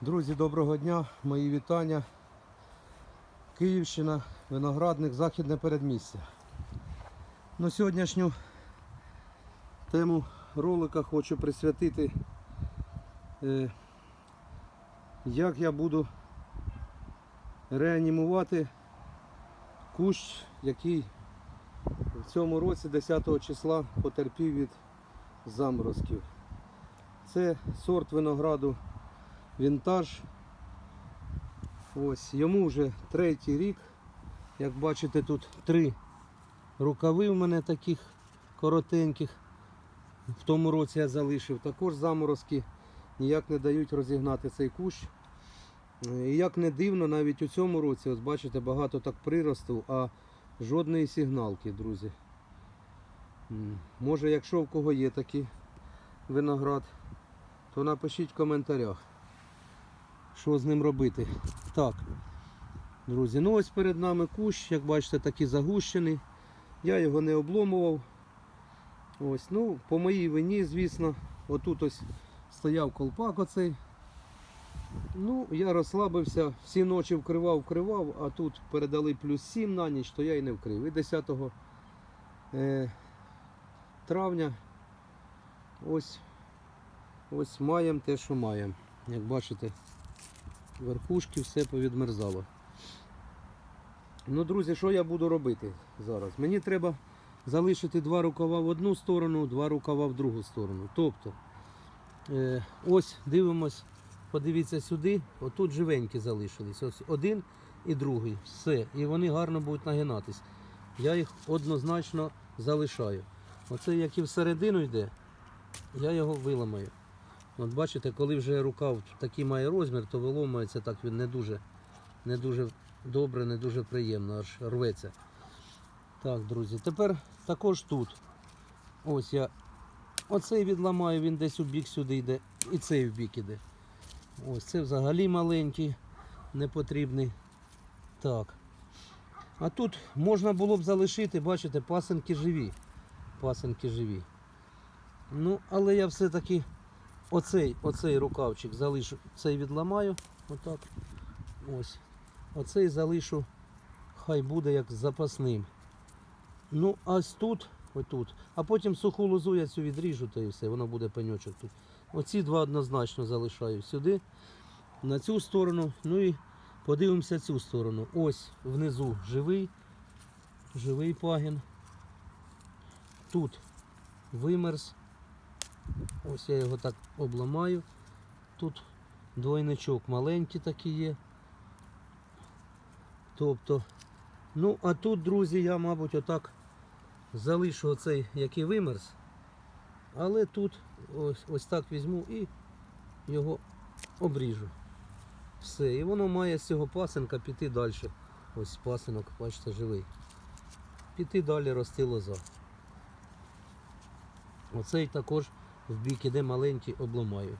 Друзі, доброго дня, мої вітання. Київщина, виноградник, західне передмістя. Ну, сьогоднішню тему ролика хочу присвятити, е, як я буду реанімувати кущ, який в цьому році 10 числа потерпів від заморозків. Це сорт винограду вінтаж. Ось, йому вже третій рік. Як бачите, тут три рукави в мене таких коротеньких. В тому році я залишив. Також заморозки ніяк не дають розігнати цей кущ. І як не дивно, навіть у цьому році, ось бачите, багато так приросту, а жодної сигналки, друзі. Може, якщо в кого є такий виноград, то напишіть в коментарях, що з ним робити. Так, друзі, ну ось перед нами кущ, як бачите, такий загущений. Я його не обломував. Ось, ну, по моїй вині, звісно, отут ось стояв колпак оцей. Ну, я розслабився, всі ночі вкривав, вкривав, а тут передали плюс 7 на ніч, то я і не вкрив. І 10 е, травня ось Ось маємо те, що маємо. Як бачите, верхушки все повідмерзало. Ну, друзі, що я буду робити зараз? Мені треба залишити два рукава в одну сторону, два рукава в другу сторону. Тобто, е, ось дивимось, подивіться сюди, отут живенькі залишились. Ось один і другий. Все. І вони гарно будуть нагинатись. Я їх однозначно залишаю. Оце як і всередину йде, я його виламаю. От бачите, коли вже рукав такий має розмір, то виломується так він не дуже, не дуже добре, не дуже приємно, аж рветься. Так, друзі, тепер також тут. Ось я оцей відламаю, він десь у бік сюди йде, і цей в бік іде. Ось це взагалі маленький, непотрібний. Так. А тут можна було б залишити, бачите, пасенки живі. Пасенки живі. Ну, але я все-таки оцей, оцей рукавчик залишу, цей відламаю. Отак. Ось. Оцей залишу, хай буде як запасним. Ну, ось тут, отут. А потім суху лозу я цю відріжу та і все, воно буде пеньочок тут. Оці два однозначно залишаю сюди, на цю сторону. Ну і подивимося цю сторону. Ось внизу живий, живий пагін. Тут вимерз. Ось я його так обламаю. Тут двойничок маленький такий є. Тобто, ну а тут, друзі, я, мабуть, отак залишу оцей, який вимерз. Але тут ось, ось так візьму і його обріжу. Все. І воно має з цього пасенка піти далі. Ось пасинок, бачите, живий. Піти далі рости лоза. Оцей також в бік іде маленький обламаю.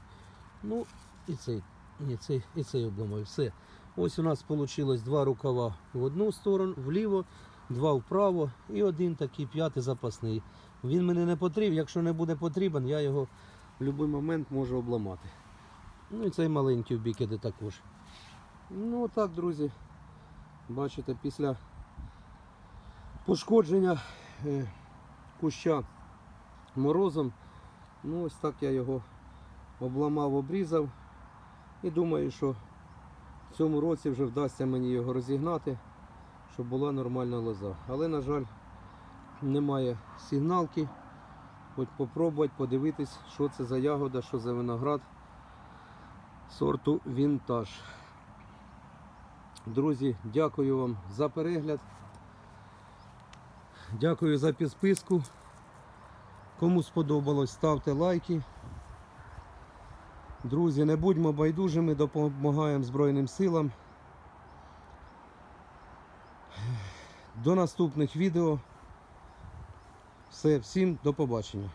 Ну і цей, ні, цей, і цей обламаю. Все. Ось у нас вийшло два рукава в одну сторону, вліво, два вправо і один такий п'ятий запасний. Він мені не потрібен, якщо не буде потрібен, я його в будь-який момент можу обламати. Ну і цей маленький в бік іде також. Ну отак, друзі. Бачите, після пошкодження е, куща морозом. Ну ось так я його обламав, обрізав. І думаю, що в цьому році вже вдасться мені його розігнати, щоб була нормальна лоза. Але, на жаль, немає сигналки. Хоч попробувати подивитись, що це за ягода, що за виноград сорту Вінтаж. Друзі, дякую вам за перегляд. Дякую за підписку. Кому сподобалось, ставте лайки. Друзі, не будьмо байдужими, допомагаємо Збройним силам. До наступних відео. Все, всім до побачення.